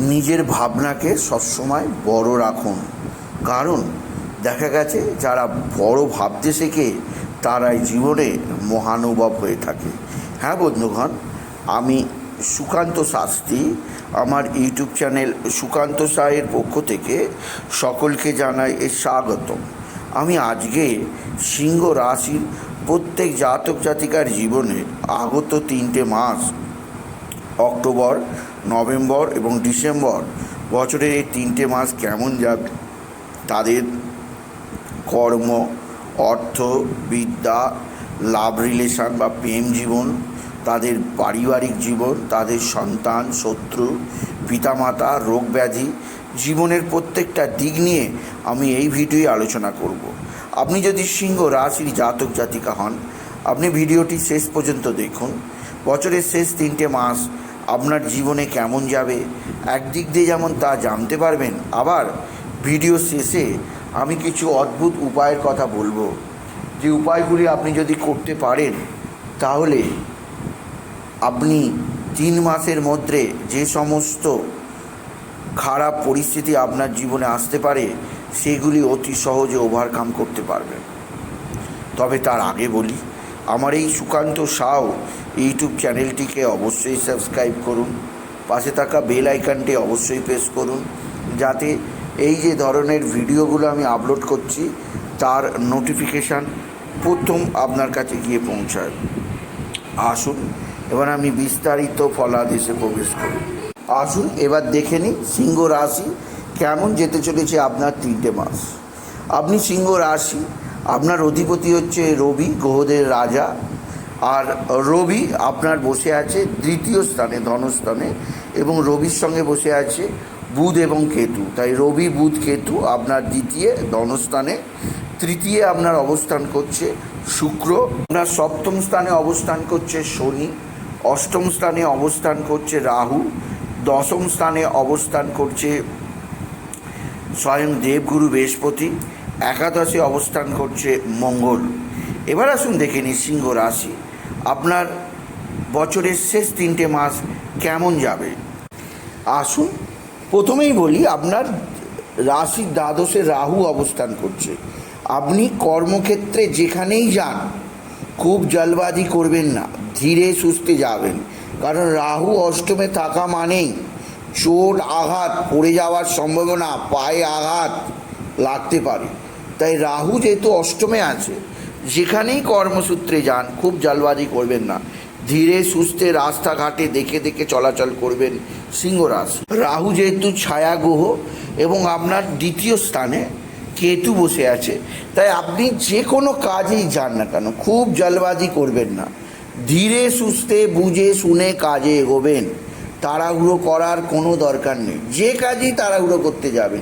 নিজের ভাবনাকে সবসময় বড় রাখুন। কারণ দেখা গেছে, যারা বড় ভাবতে শেখে, তারাই জীবনে মহানুভব হয়ে থাকে। হ্যাঁ বন্ধুগণ, আমি সুকান্ত শাস্ত্রী, আমার ইউটিউব চ্যানেল সুকান্ত সাহের পক্ষ থেকে সকলকে জানাই এ স্বাগতম। আমি আজকে সিংহ রাশির প্রত্যেক জাতক জাতিকার জীবনে আগত তিনটে মাস, অক্টোবর নভেম্বর এবং ডিসেম্বর বছরের এই তিনটে মাস কেমন যাবে? তাদের কর্ম, অর্থ, বিদ্যা, লাভ রিলেশন বা প্রেম জীবন, তাদের পারিবারিক জীবন, তাদের সন্তান, শত্রু, পিতামাতা, রোগ ব্যাধি, জীবনের প্রত্যেকটা দিক নিয়ে আমি এই ভিডিওয়ে আলোচনা করব। আপনি যদি সিংহ রাশির জাতক জাতিকা হন, আপনি ভিডিওটি শেষ পর্যন্ত দেখুন। বছরের শেষ তিনটে মাস আপনার জীবনে কেমন যাবে, একদিক দিয়ে যেমন তা জানতে পারবেন, আবার ভিডিও শেষে আমি কিছু অদ্ভুত উপায়ের কথা বলব। যে উপায়গুলি আপনি যদি করতে পারেন, তাহলে আপনি তিন মাসের মধ্যে যে সমস্ত খারাপ পরিস্থিতি আপনার জীবনে আসতে পারে, সেগুলি অতি সহজে ওভারকাম করতে পারবেন। তবে তার আগে বলি, আমার এই সুকান্ত সাউ ইউটিউব চ্যানেলটিকে অবশ্যই সাবস্ক্রাইব করুন। পাশে থাকা বেল আইকনটি অবশ্যই প্রেস করুন। যাতে এই যে ধরনের ভিডিওগুলো আমি আপলোড করছি, তার নোটিফিকেশান প্রথম আপনার কাছে গিয়ে পৌঁছায়। আসুন, এবার আমি বিস্তারিত ফলাদেশে প্রবেশ করি। আসুন, এবার দেখে নিই সিংহ রাশি কেমন যেতে চলেছে আপনার তিনটে মাস। আপনি সিংহ রাশি, আপনার অধিপতি হচ্ছে রবি, গ্রহদের রাজা। আর রবি আপনার বসে আছে দ্বিতীয় স্থানে, ধনস্থানে, এবং রবির সঙ্গে বসে আছে বুধ এবং কেতু। তাই রবি, বুধ, কেতু আপনার দ্বিতীয় ধনস্থানে, তৃতীয় আপনার অবস্থান করছে শুক্র, আপনার সপ্তম স্থানে অবস্থান করছে শনি, অষ্টম স্থানে অবস্থান করছে রাহু, দশম স্থানে অবস্থান করছে স্বয়ং দেবগুরু বৃহস্পতি, একাদশে অবস্থান করছে মঙ্গল। এবার আসুন দেখে নিই সিংহ রাশি। আপনার বছরের শেষ তিনটে মাস কেমন যাবে? আসুন, প্রথমেই বলি আপনার রাশির দ্বাদশে রাহু অবস্থান করছে। আপনি কর্মক্ষেত্রে যেখানেই যান, খুব জলবাজি করবেন না, ধীরে সুস্থে যাবেন। কারণ রাহু অষ্টমে থাকা মানেই চোট আঘাত, পড়ে যাওয়ার সম্ভাবনা, পায়ে আঘাত লাগতে পারে। তাই রাহু যেহেতু অষ্টমে আছে যেখানেই কর্মসূত্রে যান, খুব জলবাজি করবেন না। ধীরে সুস্থে রাস্তাঘাটে দেখে দেখে চলাচল করবেন সিংহ রাশি রাহু যেহেতু ছায়া গ্রহ এবং আপনার দ্বিতীয় স্থানে কেতু বসে আছে, তাই আপনি যে কোনো কাজেই যান না কেন, খুব জলবাজি করবেন না। ধীরে সুস্থে বুঝে শুনে কাজে এগোবেন। তাড়াহুড়ো করার কোনো দরকার নেই। যে কাজেই তাড়াহুড়ো করতে যাবেন,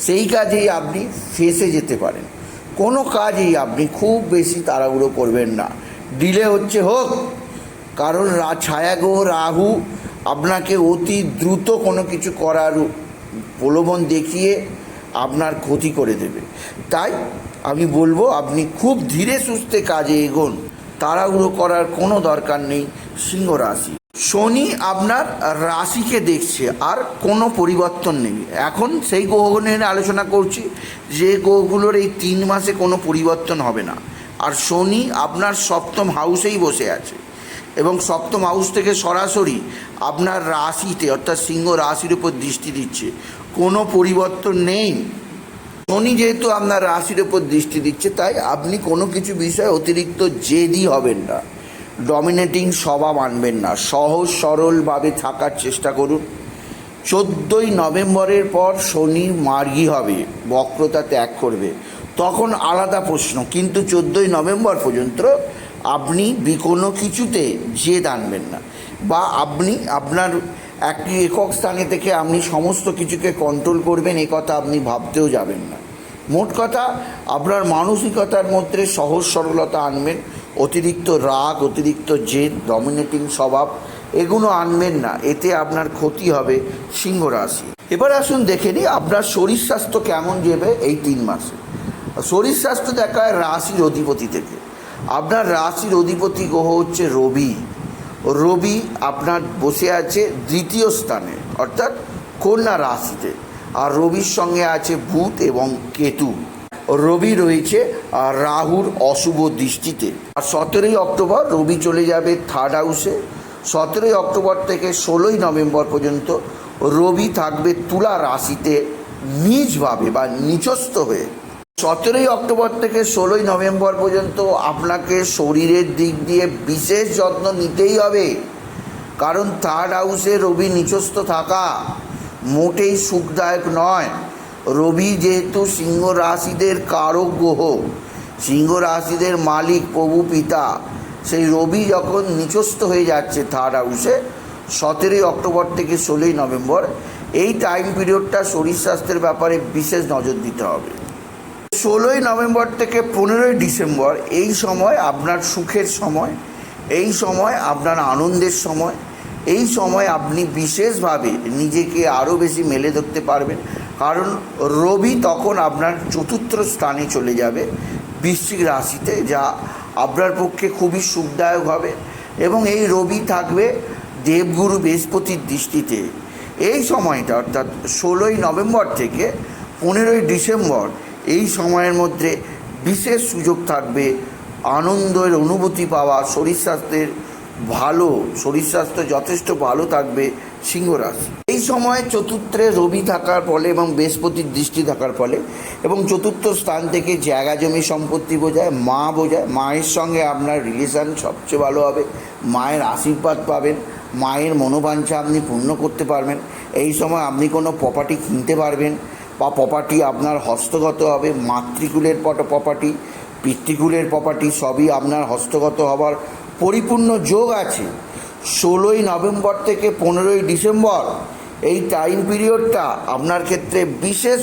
সেই কাজেই আপনি ফেসে যেতে পারেন। কোনো কাজেই আপনি খুব বেশি তাড়াহুড়ো করবেন না। ডিলে হচ্ছে হোক, কারণ ছায়াগ্রহ রাহু আপনাকে অতি দ্রুত কোনো কিছু করার প্রলোভন দেখিয়ে আপনার ক্ষতি করে দেবে। তাই আমি বলব, আপনি খুব ধীরে সুস্থে কাজে এগোন। তাড়াহুড়ো করার কোনো দরকার নেই, সিংহ রাশি। শনি আপনার রাশিকে দেখছে, আর কোনো পরিবর্তন নেই। এখন সেই গ্রহ নিয়ে আলোচনা করছি, যে গ্রহগুলোর এই তিন মাসে কোনো পরিবর্তন হবে না। আর শনি আপনার সপ্তম হাউসেই বসে আছে, এবং সপ্তম হাউস থেকে সরাসরি আপনার রাশিতে, অর্থাৎ সিংহ রাশির উপর দৃষ্টি দিচ্ছে। কোনো পরিবর্তন নেই। শনি যেহেতু আপনার রাশির উপর দৃষ্টি দিচ্ছে, তাই আপনি কোনো কিছু বিষয়ে অতিরিক্ত জেদি হবেন না। ডমিনেটিং স্বভাব আনবেন না। সহজ, সরলভাবে থাকার চেষ্টা করুন। চোদ্দোই নভেম্বরের পর শনি মার্গী হবে, বক্রতা ত্যাগ করবে। তখন আলাদা প্রশ্ন, কিন্তু চোদ্দোই নভেম্বর পর্যন্ত আপনি কোনো কিছুতে জেদ আনবেন না। বা আপনি, আপনার একটি একক স্থানে থেকে আপনি সমস্ত কিছুকে কন্ট্রোল করবেন, এ কথা আপনি ভাবতেও যাবেন না। মোট কথা, আপনার মানসিকতার মধ্যে সহজ সরলতা আনবেন, অতিরিক্ত রাগ, অতিরিক্ত জেদ ডমিনেটিং স্বভাব, এগুলো আনবেন না, এতে আপনার ক্ষতি হবে সিংহ রাশি এবার আসুন দেখে নিই, আপনার শরীর স্বাস্থ্য কেমন যাবে এই তিন মাসে? শরীর স্বাস্থ্য দেখায় রাশির অধিপতি থেকে। আপনার রাশির অধিপতি গ্রহ হচ্ছে রবি। রবি আপনার বসে আছে দ্বিতীয় স্থানে, অর্থাৎ কন্যা রাশিতে। আর রবির সঙ্গে আছে বুধ এবং কেতু। রবি রয়েছে রাহুর অশুভ দৃষ্টিতে। আর সতেরোই অক্টোবর রবি চলে যাবে থার্ড হাউসে সতেরোই অক্টোবর থেকে ষোলোই নভেম্বর পর্যন্ত রবি থাকবে তুলা রাশিতে নিজভাবে বা নিচস্থ হয়ে। সতেরোই অক্টোবর থেকে ষোলোই নভেম্বর পর্যন্ত আপনাকে শরীরের দিক দিয়ে বিশেষ যত্ন নিতেই হবে। কারণ থার্ড হাউসে রবি নিচস্থ থাকা। মোটেই সুখদায়ক নয়। রবি যেহেতু সিংহ রাশিদের কারক গ্রহ সিংহ রাশিদের মালিক প্রভু পিতা, সেই রবি যখন নিচস্থ হয়ে যাচ্ছে থার্ড হাউসে সতেরোই অক্টোবর থেকে ষোলোই নভেম্বর, এই টাইম পিরিয়ডটা শরীর স্বাস্থ্যের ব্যাপারে বিশেষ নজর দিতে হবে। ষোলোই নভেম্বর থেকে পনেরোই ডিসেম্বর, এই সময় আপনার সুখের সময়, এই সময় আপনার আনন্দের সময় এই সময় আপনি বিশেষভাবে নিজেকে আরও বেশি মেলে ধরতে পারবেন। কারণ রবি তখন আপনার চতুর্থ স্থানে চলে যাবে বৃশ্চিক রাশিতে, যা আপনার পক্ষে খুবই সুখদায়ক হবে এবং এই রবি থাকবে দেবগুরু বৃহস্পতির দৃষ্টিতে। এই সময়টা, অর্থাৎ ষোলোই নভেম্বর থেকে পনেরোই ডিসেম্বর, এই সময়ের মধ্যে বিশেষ সুযোগ থাকবে আনন্দের, অনুভূতি পাওয়া, শরীর স্বাস্থ্যের ভালো, শরীর স্বাস্থ্য যথেষ্ট ভালো থাকবে সিংহ রাশি। এই সময় চতুর্থে রবি থাকার ফলে এবং বৃহস্পতির দৃষ্টি থাকার ফলে এবং চতুর্থ স্থান থেকে জায়গা জমি সম্পত্তি বোঝায়, মা বোঝায়, মায়ের সঙ্গে আপনার রিলেশান সবচেয়ে ভালো হবে, মায়ের আশীর্বাদ পাবেন, মায়ের মনোবাঞ্ছা আপনি পূর্ণ করতে পারবেন, এই সময় আপনি কোনো প্রপার্টি কিনতে পারবেন বা প্রপার্টি আপনার হস্তগত হবে, মাতৃকুলের পট প্রপার্টি পিতৃকুলের প্রপার্টি সবই আপনার হস্তগত হবার পরিপূর্ণ যোগ আছে। ষোলোই নভেম্বর থেকে পনেরোই ডিসেম্বর এই টাইম পিরিয়ডটা আপনার ক্ষেত্রে বিশেষ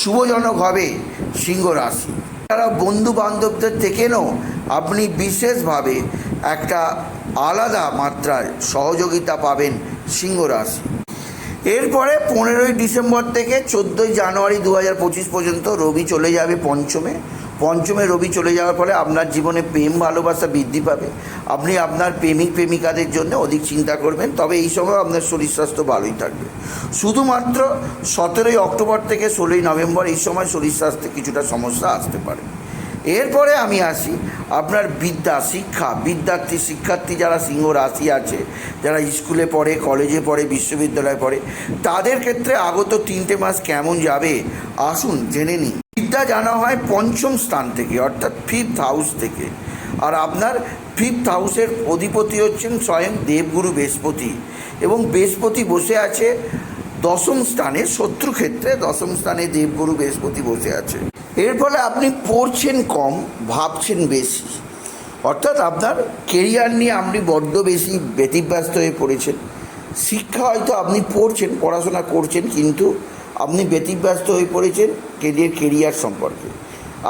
শুভজনক হবে সিংহ রাশি। তারা বন্ধু বান্ধবদের থেকেও আপনি বিশেষভাবে একটা আলাদা মাত্রায় সহযোগিতা পাবেন সিংহ রাশি। এরপরে পনেরোই ডিসেম্বর থেকে চোদ্দোই জানুয়ারি দু পঁচিশ পর্যন্ত রবি চলে যাবে পঞ্চমে। পঞ্চমে রবি চলে যাওয়ার ফলে আপনার জীবনে প্রেম, ভালোবাসা বৃদ্ধি পাবে। আপনি আপনার প্রেমিক, প্রেমিকাদের জন্য অধিক চিন্তা করবেন, তবে এই সময় আপনার শরীর স্বাস্থ্য ভালোই থাকবে। শুধুমাত্র সতেরোই অক্টোবর থেকে ষোলোই নভেম্বর এই সময় শরীর স্বাস্থ্যে কিছুটা সমস্যা আসতে পারে। এরপরে আমি আসি আপনার বিদ্যা, শিক্ষা। বিদ্যার্থী, শিক্ষার্থী যারা সিংহ রাশি আছে, যারা স্কুলে পড়ে, কলেজে পড়ে, বিশ্ববিদ্যালয়ে পড়ে, তাদের ক্ষেত্রে আগত তিনটে মাস কেমন যাবে? আসুন জেনে নিন বিদ্যা জানা হয় পঞ্চম স্থান থেকে, অর্থাৎ ফিফথ হাউস থেকে। আর আপনার ফিফথ হাউসের অধিপতি হচ্ছেন স্বয়ং দেবগুরু বৃহস্পতি। এবং বৃহস্পতি বসে আছে দশম স্থানে শত্রু ক্ষেত্রে দশম স্থানে দেবগুরু বৃহস্পতি বসে আছে। এর ফলে আপনি পড়ছেন কম, ভাবছেন বেশি। অর্থাৎ আপনার কেরিয়ার নিয়ে আপনি বড্ড বেশি ব্যতিব্যস্ত হয়ে পড়েছেন। শিক্ষা হয়তো আপনি পড়ছেন, পড়াশোনা করছেন, কিন্তু আপনি ব্যতিব্যস্ত হয়ে পড়েছেন কেরিয়ার কেরিয়ার সম্পর্কে।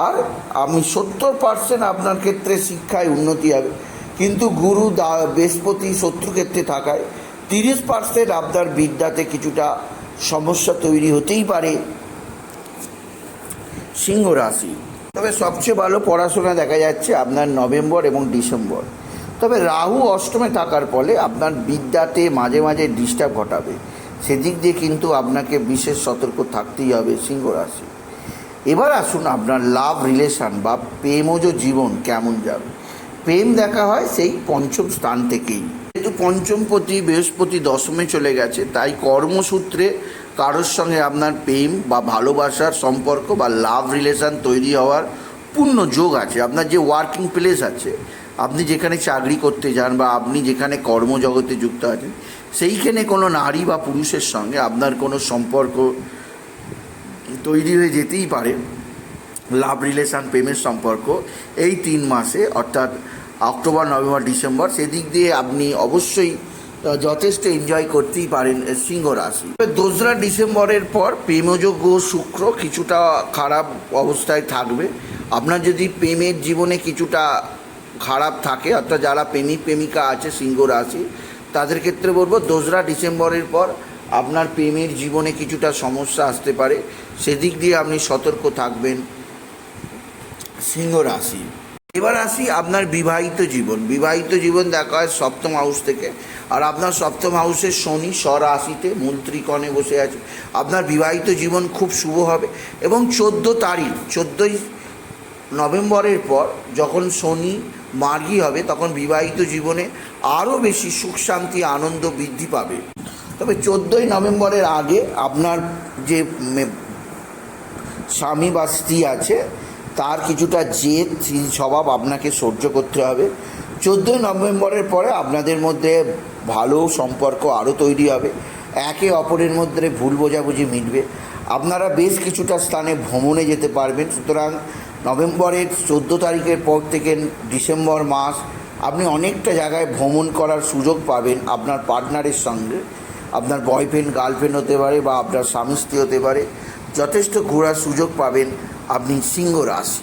আর আমি সত্তর পার্সেন্ট আপনার ক্ষেত্রে শিক্ষায় উন্নতি হবে। কিন্তু গুরু দা, বৃহস্পতি শত্রু ক্ষেত্রে থাকায় তিরিশ পার্সেন্ট আপনার বিদ্যাতে কিছুটা সমস্যা তৈরি হতেই পারে। সিংহ রাশি। তবে সবচেয়ে ভালো পড়াশোনা দেখা যাচ্ছে আপনার নভেম্বর এবং ডিসেম্বর। তবে রাহু অষ্টমে থাকার ফলে আপনার বিদ্যাতে মাঝে মাঝে ডিস্টার্ব ঘটাবে। সেদিক দিয়ে কিন্তু আপনাকে বিশেষ সতর্ক থাকতেই হবে সিংহ রাশি। এবার আসুন আপনার লাভ রিলেশন বা প্রেমজ জীবন কেমন যাবে। প্রেম দেখা হয় সেই পঞ্চম স্থান থেকেই। যেহেতু পঞ্চমপতি বৃহস্পতি দশমে চলে গেছে, তাই কর্মসূত্রে কারোর সঙ্গে আপনার প্রেম বা ভালোবাসার সম্পর্ক বা লাভ রিলেশান তৈরি হওয়ার পূর্ণ যোগ আছে। আপনার যে ওয়ার্কিং প্লেস আছে, আপনি যেখানে চাকরি করতে যান বা আপনি যেখানে কর্মজগতে যুক্ত আছেন, সেইখানে কোনো নারী বা পুরুষের সঙ্গে আপনার কোনো সম্পর্ক তৈরি হয়ে যেতেই পারে। লাভ রিলেশান প্রেমের সম্পর্ক, এই তিন মাসে, অর্থাৎ অক্টোবর, নভেম্বর, ডিসেম্বর, সেদিক দিয়ে আপনি অবশ্যই যথেষ্ট এনজয় করতেই পারেন সিংহ রাশি। দোসরা ডিসেম্বরের পর প্রেমযোগ্য শুক্র কিছুটা খারাপ অবস্থায় থাকবে। আপনার যদি প্রেমের জীবনে কিছুটা খারাপ থাকে, অর্থাৎ যারা প্রেমিক প্রেমিকা আছে, সিংহ রাশি, তাদের ক্ষেত্রে বলব দোসরা ডিসেম্বরের পর আপনার প্রেমের জীবনে কিছুটা সমস্যা আসতে পারে। সেদিক দিয়ে আপনি সতর্ক থাকবেন সিংহ রাশি। এবার আসি আপনার বিবাহিত জীবন। বিবাহিত জীবন দেখা হয় সপ্তম হাউস থেকে। আর আপনার সপ্তম হাউসের শনি স্বরাশিতে মন্ত্রীকণে বসে আছে। আপনার বিবাহিত জীবন খুব শুভ হবে এবং চোদ্দ তারিখ, চোদ্দোই নভেম্বরের পর যখন শনি মার্গী হবে, তখন বিবাহিত জীবনে আরও বেশি সুখ, শান্তি, আনন্দ বৃদ্ধি পাবে। তবে চোদ্দোই নভেম্বরের আগে আপনার যে স্বামী বা স্ত্রী আছে তার কিছুটা জেদ স্বভাব আপনাকে সহ্য করতে হবে। চোদ্দোই নভেম্বরের পরে আপনাদের মধ্যে ভালো সম্পর্ক আরও তৈরি হবে। একে অপরের মধ্যে ভুল বোঝাবুঝি মিটবে। আপনারা বেশ কিছুটা স্থানে ভ্রমণে যেতে পারবেন। সুতরাং নভেম্বরের চোদ্দ তারিখের পর থেকে ডিসেম্বর মাস, আপনি অনেকটা জায়গায় ভ্রমণ করার সুযোগ পাবেন আপনার পার্টনারের সঙ্গে। আপনার বয়ফ্রেন্ড, গার্লফ্রেন্ড হতে পারে বা আপনার স্বামী স্ত্রী হতে পারে। যথেষ্ট ঘোরার সুযোগ পাবেন। আপনি সিংহ রাশি।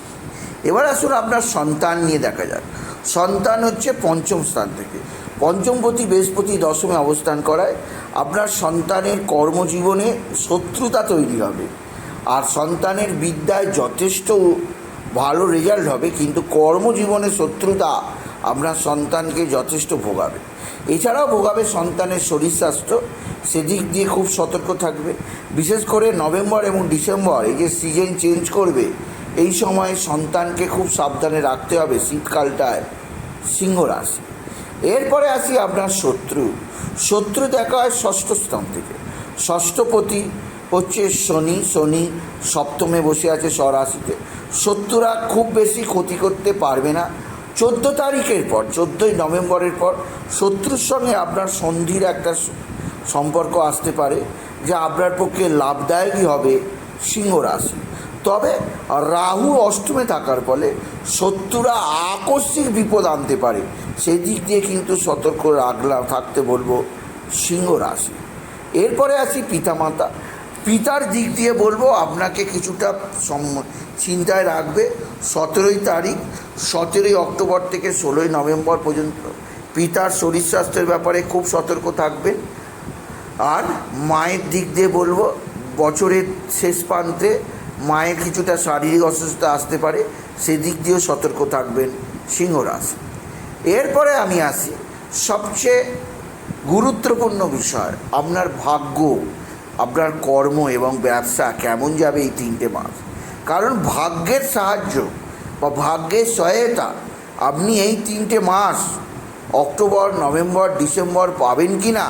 এবার আসুন আপনার সন্তান নিয়ে দেখা যাক। সন্তান হচ্ছে পঞ্চম স্থান থেকে। পঞ্চমপতি বৃহস্পতি দশমে অবস্থান করায় আপনার সন্তানের কর্মজীবনে শত্রুতা তৈরি হবে। আর সন্তানের বিদ্যায় যথেষ্ট ভালো রেজাল্ট হবে, কিন্তু কর্মজীবনে শত্রুতা আপনার সন্তানকে যথেষ্ট ভোগাবে। এছাড়াও ভোগাবে সন্তানের শরীর স্বাস্থ্য সেদিক দিয়ে খুব সতর্ক থাকবে। বিশেষ করে নভেম্বর এবং ডিসেম্বর, এই যে সিজন চেঞ্জ করবে, এই সময় সন্তানকে খুব সাবধানে রাখতে হবে শীতকালটায়, সিংহ রাশি। এরপরে আসি আপনার শত্রু। শত্রু দেখা হয় ষষ্ঠ স্থান থেকে। ষষ্ঠপতি হচ্ছে শনি শনি সপ্তমে বসে আছে স্বরাশিতে। শত্রুরা খুব বেশি ক্ষতি করতে পারবে না। চোদ্দ তারিখের পর, চোদ্দোই নভেম্বরের পর শত্রুর সঙ্গে আপনার সন্ধির একটা সম্পর্ক আসতে পারে, যা আপনার পক্ষে লাভদায়কই হবে সিংহ রাশি। তবে রাহু অষ্টমে থাকার ফলে শত্রুরা আকস্মিক বিপদ আনতে পারে। সেই দিক দিয়ে কিন্তু সতর্ক রাখলাম, থাকতে বলব সিংহ রাশি। এরপরে আসি পিতামাতা। পিতার দিক দিয়ে বলব, আপনাকে কিছুটা সম- চিন্তায় রাখবে। সতেরোই তারিখ, সতেরোই অক্টোবর থেকে ষোলোই নভেম্বর পর্যন্ত পিতার শরীর স্বাস্থ্যের ব্যাপারে খুব সতর্ক থাকবেন আর মায়ের দিক দিয়ে বলব, বছরের শেষ প্রান্তে মায়ের কিছুটা শারীরিক অসুস্থতা আসতে পারে, সেদিক দিয়েও সতর্ক থাকবেন সিংহ রাশি এরপরে আমি আসি, সবচেয়ে গুরুত্বপূর্ণ বিষয়, আপনার ভাগ্য। আপনার কর্ম এবং ব্যবসা কেমন যাবে এই তিনটে মাস। কারণ ভাগ্যের সাহায্য বা ভাগ্যের সহায়তা আপনি এই তিনটে মাস, অক্টোবর, নভেম্বর, ডিসেম্বর পাবেন কি না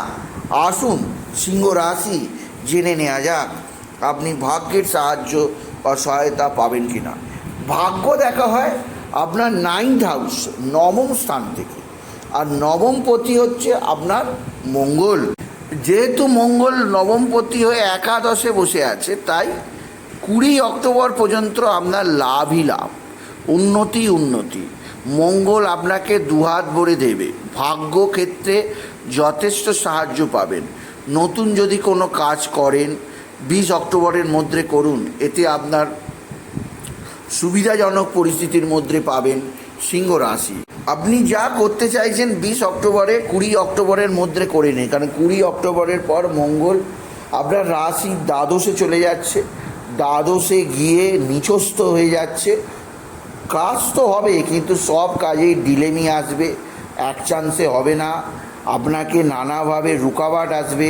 আসুন সিংহ রাশি জেনে নেওয়া যাক আপনি ভাগ্যের সাহায্য বা সহায়তা পাবেন কি না ভাগ্য দেখা হয় আপনার নাইন্থ হাউস নবম স্থান থেকে। আর নবমপতি হচ্ছে আপনার মঙ্গল। যেহেতু মঙ্গল নবমপতি হয়ে একাদশে বসে আছে, তাই কুড়ি অক্টোবর পর্যন্ত আপনার লাভই লাভ। উন্নতি উন্নতি। মঙ্গল আপনাকে দুহাত ভরে দেবে। ভাগ্য ক্ষেত্রে যথেষ্ট সাহায্য পাবেন। নতুন যদি কোনো কাজ করেন, বিশ অক্টোবরের মধ্যে করুন। এতে আপনার সুবিধাজনক পরিস্থিতির মধ্যে পাবেন সিংহ রাশি। আপনি যা করতে চাইছেন বিশ অক্টোবরে, কুড়ি অক্টোবরের মধ্যে করে নিন। কারণ কুড়ি অক্টোবরের পর মঙ্গল আপনার রাশি দ্বাদশে চলে যাচ্ছে। দ্বাদশে গিয়ে নিচস্থ হয়ে যাচ্ছে। কাজ তো হবে, কিন্তু সব কাজেই ডিলেমি আসবে। এক চান্সে হবে না। আপনাকে নানাভাবে রুকাবাট আসবে।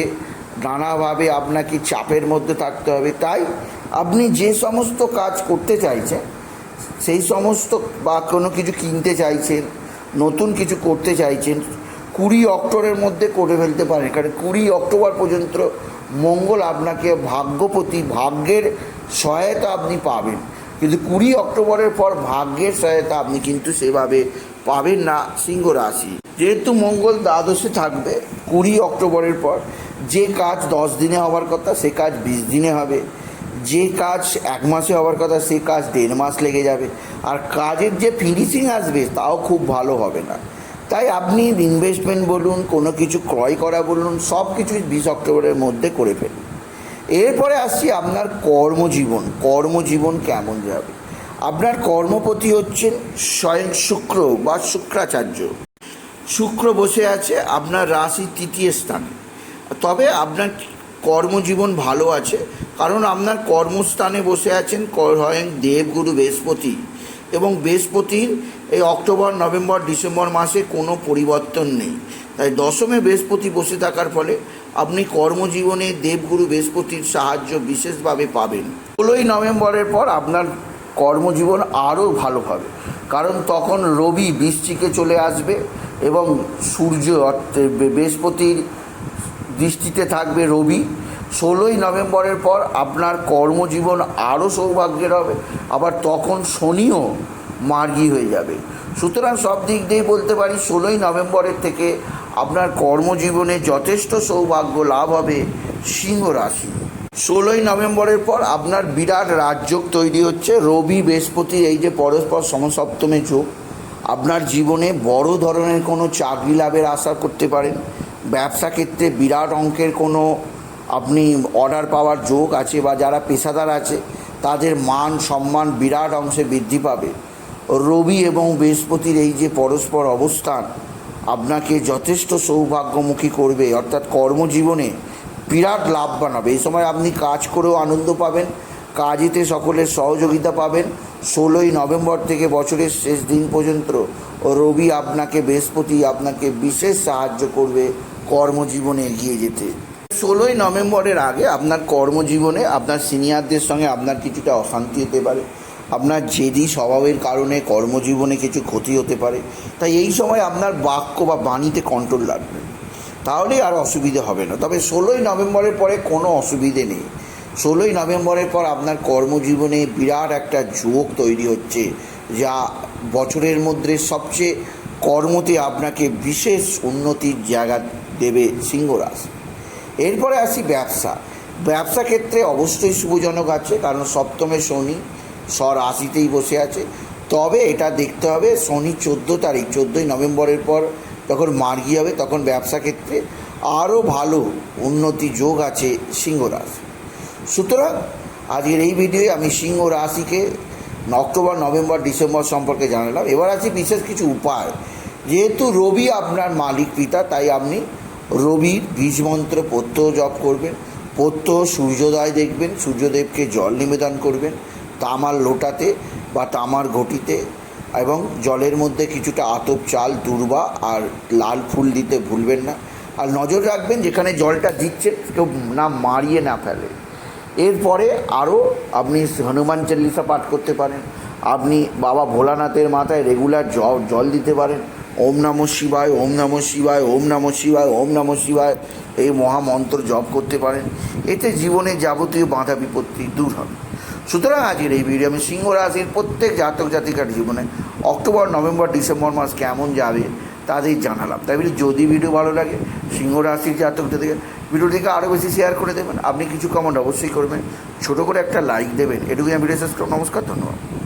নানাভাবে আপনাকে চাপের মধ্যে থাকতে হবে। তাই আপনি যে সমস্ত কাজ করতে চাইছেন, সেই সমস্ত বা কোনো কিছু কিনতে চাইছেন নতুন কিছু করতে চাইছেন, কুড়ি অক্টোবরের মধ্যে করে ফেলতে পারেন, কারণ কুড়ি অক্টোবর পর্যন্ত মঙ্গল আপনাকে ভাগ্যপতি, ভাগ্যের সহায়তা আপনি পাবেন। কিন্তু কুড়ি অক্টোবরের পর ভাগ্যের সহায়তা আপনি কিন্তু সেভাবে পাবেন না সিংহ রাশি। যেহেতু মঙ্গল দ্বাদশে থাকবে কুড়ি অক্টোবরের পর, যে কাজ দশ দিনে হওয়ার কথা, সে কাজ বিশ দিনে হবে। যে কাজ এক মাসে হওয়ার কথা, সে কাজ দেড় মাস লেগে যাবে। আর কাজের যে ফিনিশিং আসবে, তাও খুব ভালো হবে না। তাই আপনি ইনভেস্টমেন্ট বলুন, কোনো কিছু ক্রয় করা বলুন সব কিছুই বিশ অক্টোবরের মধ্যে করে ফেলুন। এরপরে আসছি আপনার কর্মজীবন। কর্মজীবন কেমন যাবে? আপনার কর্মপতি হচ্ছেন স্বয়ং শুক্র বা শুক্রাচার্য। শুক্র বসে আছে আপনার রাশি তৃতীয় স্থানে। তবে আপনার কর্মজীবন ভালো আছে, কারণ আপনার কর্মস্থানে বসে আছেন স্বয়ং দেবগুরু বৃহস্পতি। এবং বৃহস্পতির এই অক্টোবর, নভেম্বর, ডিসেম্বর মাসে কোনো পরিবর্তন নেই। তাই দশমে বৃহস্পতি বসে থাকার ফলে আপনি কর্মজীবনে দেবগুরু বৃহস্পতির সাহায্য বিশেষভাবে পাবেন। ষোলোই নভেম্বরের পর আপনার কর্মজীবন আরও ভালো হবে, কারণ তখন রবি বৃষ্টিকে চলে আসবে এবং সূর্য বৃহস্পতির দৃষ্টিতে থাকবে রবি। ষোলোই নভেম্বরের পর আপনার কর্মজীবন আরও সৌভাগ্যের হবে। আবার তখন শনিও মার্গী হয়ে যাবে। সুতরাং সব দিক দিয়েই বলতে পারি, ষোলোই নভেম্বরের থেকে আপনার কর্মজীবনে যথেষ্ট সৌভাগ্য লাভ হবে সিংহ রাশি। ষোলোই নভেম্বরের পর আপনার বিরাট রাজযোগ তৈরি হচ্ছে। রবি, বৃহস্পতি, এই যে পরস্পর সমসপ্তমে যোগ, আপনার জীবনে বড় ধরনের কোনো চাকরি লাভের আশা করতে পারেন। ব্যবসা ক্ষেত্রে বিরাট অঙ্কের কোনো আপনি অর্ডার পাওয়ার যোগ আছে বা যারা পেশাদার আছে, তাদের মান, সম্মান বিরাট অংশে বৃদ্ধি পাবে। রবি এবং বৃহস্পতির এই যে পরস্পর অবস্থান, আপনাকে যথেষ্ট সৌভাগ্যমুখী করবে। অর্থাৎ কর্মজীবনে বিরাট লাভ বানাবে। এই সময় আপনি কাজ করেও আনন্দ পাবেন, কাজেতে সকলের সহযোগিতা পাবেন। ষোলোই নভেম্বর থেকে বছরের শেষ দিন পর্যন্ত রবি আপনাকে বৃহস্পতি আপনাকে বিশেষ সাহায্য করবে। কর্মজীবনে এগিয়ে যেতে। ষোলোই নভেম্বরের আগে আপনার কর্মজীবনে আপনার সিনিয়রদের সঙ্গে আপনার কিছুটা অশান্তি হতে পারে। আপনার জেদি স্বভাবের কারণে কর্মজীবনে কিছু ক্ষতি হতে পারে। তাই এই সময় আপনার বাক্য বা বাণীতে কন্ট্রোল লাগবে। তাহলেই আর অসুবিধে হবে না। তবে ষোলোই নভেম্বরের পরে কোনো অসুবিধে নেই। ষোলোই নভেম্বরের পর আপনার কর্মজীবনে বিরাট একটা যোগ তৈরি হচ্ছে, যা বছরের মধ্যে সবচেয়ে কর্মতে আপনাকে বিশেষ উন্নতির জায়গা দেবে সিংহ রাশি। এরপরে আসি ব্যবসা। ব্যবসা ক্ষেত্রে অবশ্যই শুভজনক আছে, কারণ সপ্তমে শনি স্বর আশিতেই বসে আছে। তবে এটা দেখতে হবে, শনি চোদ্দ তারিখ, চোদ্দোই নভেম্বরের পর যখন মার্গি হবে, তখন ব্যবসা ক্ষেত্রে আরও ভালো উন্নতি যোগ আছে সিংহ সুতরাং আজকের এই ভিডিওয়ে আমি সিংহ রাশিকে অক্টোবর, নভেম্বর, ডিসেম্বর সম্পর্কে জানালাম। এবার আছে বিশেষ কিছু উপায়। যেহেতু রবি আপনার মালিক, পিতা, তাই আপনি রবির বীজ মন্ত্র প্রত্যহ জপ করবেন প্রত্যহ সূর্যোদয় দেখবেন, সূর্যদেবকে জল নিবেদন করবেন, তামার লোটাতে বা তামার ঘটিতে এবং জলের মধ্যে কিছুটা আতপ চাল দুর্বা আর লাল ফুল দিতে ভুলবেন না। আর নজর রাখবেন যেখানে জলটা দিচ্ছেন কেউ না মারিয়ে না ফেলে। এরপরে আরও আপনি হনুমান চল্লিশা পাঠ করতে পারেন, আপনি বাবা ভোলানাথের মাথায় রেগুলার জল জল দিতে পারেন। ওম নম শিবায়, ওম নম শিবায়, ওম নম শিবায়, ওম নম শিবায় এই মহামন্ত্র জপ করতে পারেন। এতে জীবনে যাবতীয় বাধা বিপত্তি দূর হবে। সুতরাং আজকের এই ভিডিও আমি সিংহ রাশির প্রত্যেক জাতক জাতিকার জীবনে অক্টোবর, নভেম্বর, ডিসেম্বর মাস কেমন যাবে তাদের জানালাম। তাই বলি, যদি ভিডিও ভালো লাগে, সিংহ রাশির জাতক জাতিকার ভিডিওটিকে আরও বেশি শেয়ার করে দেবেন। আপনি কিছু কমেন্ট অবশ্যই করবেন। ছোটো করে একটা লাইক দেবেন। এটুকুই আমি ভিডিও শেষ। নমস্কার, ধন্যবাদ।